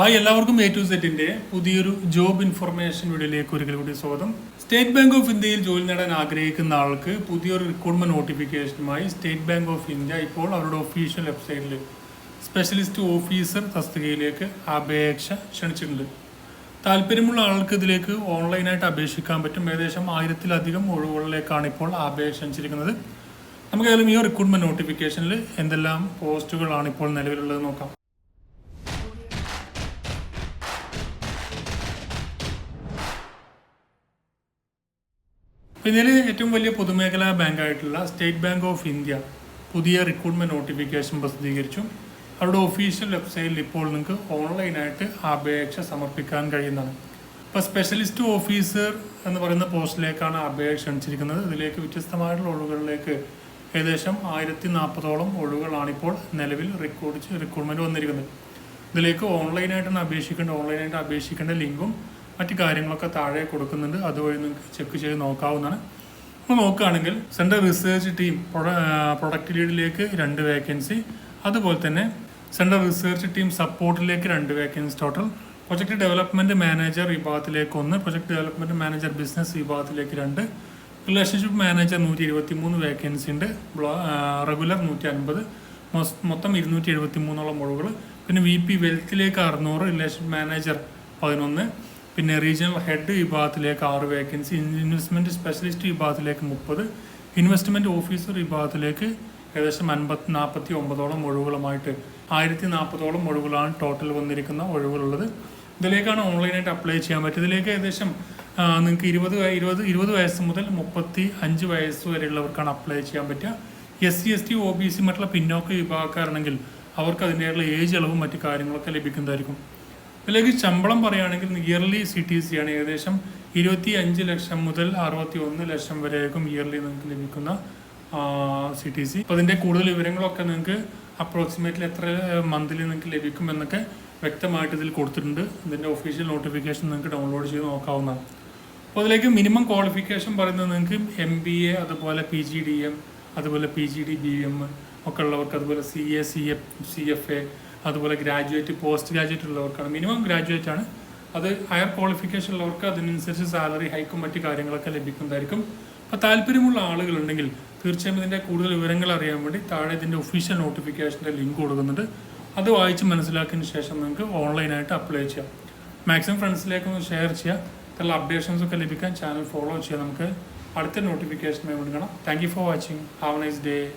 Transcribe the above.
Hi എല്ലാവർക്കും A to സെറ്റിന്റെ പുതിയൊരു ജോബ് ഇൻഫർമേഷൻ വീഡിയോയിലേക്ക് ഒരിക്കൽ കൂടി സ്വാഗതം. സ്റ്റേറ്റ് ബാങ്ക് ഓഫ് ഇന്ത്യയിൽ ജോലി നേടാൻ ആഗ്രഹിക്കുന്ന ആൾക്ക് പുതിയൊരു റിക്രൂട്ട്മെന്റ് നോട്ടിഫിക്കേഷനുമായി സ്റ്റേറ്റ് ബാങ്ക് ഓഫ് ഇന്ത്യ ഇപ്പോൾ അവരുടെ ഒഫീഷ്യൽ വെബ്സൈറ്റിൽ സ്പെഷ്യലിസ്റ്റ് ഓഫീസർ തസ്തികയിലേക്ക് അപേക്ഷ ക്ഷണിച്ചിട്ടുണ്ട്. താല്പര്യമുള്ള ആൾക്ക് ഇതിലേക്ക് ഓൺലൈനായിട്ട് അപേക്ഷിക്കാൻ പറ്റും. ഏകദേശം ആയിരത്തിലധികം ഒഴിവുകളിലേക്കാണ് ഇപ്പോൾ അപേക്ഷ ക്ഷണിച്ചിരിക്കുന്നത്. നമുക്കേതായാലും ഈ റിക്രൂട്ട്മെന്റ് നോട്ടിഫിക്കേഷനിൽ എന്തെല്ലാം പോസ്റ്റുകളാണ് ഇപ്പോൾ നിലവിലുള്ളത് നോക്കാം. ഇതിൽ ഏറ്റവും വലിയ പൊതുമേഖലാ ബാങ്കായിട്ടുള്ള സ്റ്റേറ്റ് ബാങ്ക് ഓഫ് ഇന്ത്യ പുതിയ റിക്രൂട്ട്മെന്റ് നോട്ടിഫിക്കേഷൻ പ്രസിദ്ധീകരിച്ചു. അവരുടെ ഒഫീഷ്യൽ വെബ്സൈറ്റിൽ ഇപ്പോൾ നിങ്ങൾക്ക് ഓൺലൈനായിട്ട് അപേക്ഷ സമർപ്പിക്കാൻ കഴിയുന്നതാണ്. ഇപ്പോൾ സ്പെഷ്യലിസ്റ്റ് ഓഫീസർ എന്ന് പറയുന്ന പോസ്റ്റിലേക്കാണ് അപേക്ഷ ക്ഷണിച്ചിരിക്കുന്നത്. ഇതിലേക്ക് വ്യത്യസ്തമായിട്ടുള്ള ഒഴിവുകളിലേക്ക് ഏകദേശം ആയിരത്തി നാൽപ്പതോളം ഒഴിവുകളാണിപ്പോൾ നിലവിൽ റിക്രൂട്ട് റിക്രൂട്ട്മെന്റ് വന്നിരിക്കുന്നത്. ഇതിലേക്ക് ഓൺലൈനായിട്ടാണ് അപേക്ഷിക്കേണ്ട ഓൺലൈനായിട്ട് അപേക്ഷിക്കേണ്ട ലിങ്കും മറ്റു കാര്യങ്ങളൊക്കെ താഴെ കൊടുക്കുന്നുണ്ട്. അതുവഴി നിങ്ങൾക്ക് ചെക്ക് ചെയ്ത് നോക്കാവുന്നതാണ്. നമ്മൾ നോക്കുകയാണെങ്കിൽ സെൻട്രൽ റിസേർച്ച് ടീം പ്രൊഡക്റ്റ് ലീഡിലേക്ക് രണ്ട് വേക്കൻസി അതുപോലെ തന്നെ സെൻട്രൽ റിസേർച്ച് ടീം സപ്പോർട്ടിലേക്ക് രണ്ട് vacancy total project development manager വിഭാഗത്തിലേക്ക് ഒന്ന് പ്രൊജക്ട് ഡെവലപ്മെന്റ് മാനേജർ ബിസിനസ് വിഭാഗത്തിലേക്ക് രണ്ട് റിലേഷൻഷിപ്പ് മാനേജർ നൂറ്റി ഇരുപത്തി മൂന്ന് വേക്കൻസി ഉണ്ട് റെഗുലർ നൂറ്റി അൻപത് മൊത്തം ഇരുന്നൂറ്റി എഴുപത്തി മൂന്നോളം ഒഴിവുകൾ. പിന്നെ വി പി വെൽത്തിലേക്ക് അറുന്നൂറ് റിലേഷൻ മാനേജർ പതിനൊന്ന് പിന്നെ റീജിയണൽ ഹെഡ് വിഭാഗത്തിലേക്ക് ആറ് വേക്കൻസി ഇൻവെസ്റ്റ്മെന്റ് സ്പെഷ്യലിസ്റ്റ് വിഭാഗത്തിലേക്ക് മുപ്പത് ഇൻവെസ്റ്റ്മെന്റ് ഓഫീസർ വിഭാഗത്തിലേക്ക് ഏകദേശം അൻപത്തി നാൽപ്പത്തി ഒമ്പതോളം ഒഴിവുകളുമായിട്ട് ആയിരത്തി നാൽപ്പതോളം ഒഴിവുകളാണ് ടോട്ടൽ വന്നിരിക്കുന്ന ഒഴിവുകളുള്ളത്. ഇതിലേക്കാണ് ഓൺലൈനായിട്ട് അപ്ലൈ ചെയ്യാൻ പറ്റുക ഇതിലേക്ക് ഏകദേശം നിങ്ങൾക്ക് ഇരുപത് ഇരുപത് ഇരുപത് വയസ്സ് മുതൽ മുപ്പത്തി അഞ്ച് വയസ്സ് വരെയുള്ളവർക്കാണ് അപ്ലൈ ചെയ്യാൻ പറ്റുക. S C S T O B C മറ്റുള്ള പിന്നോക്ക വിഭാഗക്കാരാണെങ്കിൽ അവർക്ക് അതിന്റെയുള്ള ഏജ് ഇളവും മറ്റു കാര്യങ്ങളൊക്കെ ലഭിക്കുന്നതായിരിക്കും. ഇതിലേക്ക് ശമ്പളം പറയുകയാണെങ്കിൽ ഇയർലി സി ടി സി ആണ്. ഏകദേശം ഇരുപത്തി അഞ്ച് ലക്ഷം മുതൽ അറുപത്തി ഒന്ന് ലക്ഷം വരെയായിരിക്കും ഇയർലി നിങ്ങൾക്ക് ലഭിക്കുന്ന സി ടി സി അപ്പോൾ അതിന്റെ കൂടുതൽ വിവരങ്ങളൊക്കെ നിങ്ങൾക്ക് അപ്രോക്സിമേറ്റ്ലി എത്ര മന്ത്ലി നിങ്ങൾക്ക് ലഭിക്കും എന്നൊക്കെ വ്യക്തമായിട്ട് ഇതിൽ കൊടുത്തിട്ടുണ്ട്. ഇതിന്റെ ഒഫീഷ്യൽ നോട്ടിഫിക്കേഷൻ നിങ്ങൾക്ക് ഡൗൺലോഡ് ചെയ്ത് നോക്കാവുന്നതാണ്. അപ്പോൾ അതിലേക്ക് മിനിമം ക്വാളിഫിക്കേഷൻ പറയുന്നത് നിങ്ങൾക്ക് എം ബി എ അതുപോലെ പി ജി ഡി എം അതുപോലെ P G D B M ഒക്കെ ഉള്ളവർക്ക് അതുപോലെ C A C F C F A അതുപോലെ ഗ്രാജുവേറ്റ് പോസ്റ്റ് ഗ്രാജുവേറ്റ് ഉള്ളവർക്കാണ്. മിനിമം ഗ്രാജുവേറ്റ് ആണ്. അത് ഹയർ ക്വാളിഫിക്കേഷൻ ഉള്ളവർക്ക് അതിനനുസരിച്ച് സാലറി ഹൈക്കും മറ്റു കാര്യങ്ങളൊക്കെ ലഭിക്കുന്നതായിരിക്കും. അപ്പോൾ താല്പര്യമുള്ള ആളുകളുണ്ടെങ്കിൽ തീർച്ചയായും ഇതിന്റെ കൂടുതൽ വിവരങ്ങൾ അറിയാൻ വേണ്ടി താഴെ ഇതിന്റെ ഒഫീഷ്യൽ നോട്ടിഫിക്കേഷന്റെ ലിങ്ക് കൊടുക്കുന്നുണ്ട്. അത് വായിച്ച് മനസ്സിലാക്കിയതിന് ശേഷം നിങ്ങൾക്ക് ഓൺലൈനായിട്ട് അപ്ലൈ ചെയ്യാം. മാക്സിമം ഫ്രണ്ട്സിലേക്കൊന്ന് ഷെയർ ചെയ്യുക ഇത്തരം അപ്ഡേഷൻസ് ഒക്കെ ലഭിക്കാൻ ചാനൽ ഫോളോ ചെയ്യാം. നമുക്ക് അടുത്ത നോട്ടിഫിക്കേഷനുമായി കാണാം. Thank you for watching have nice day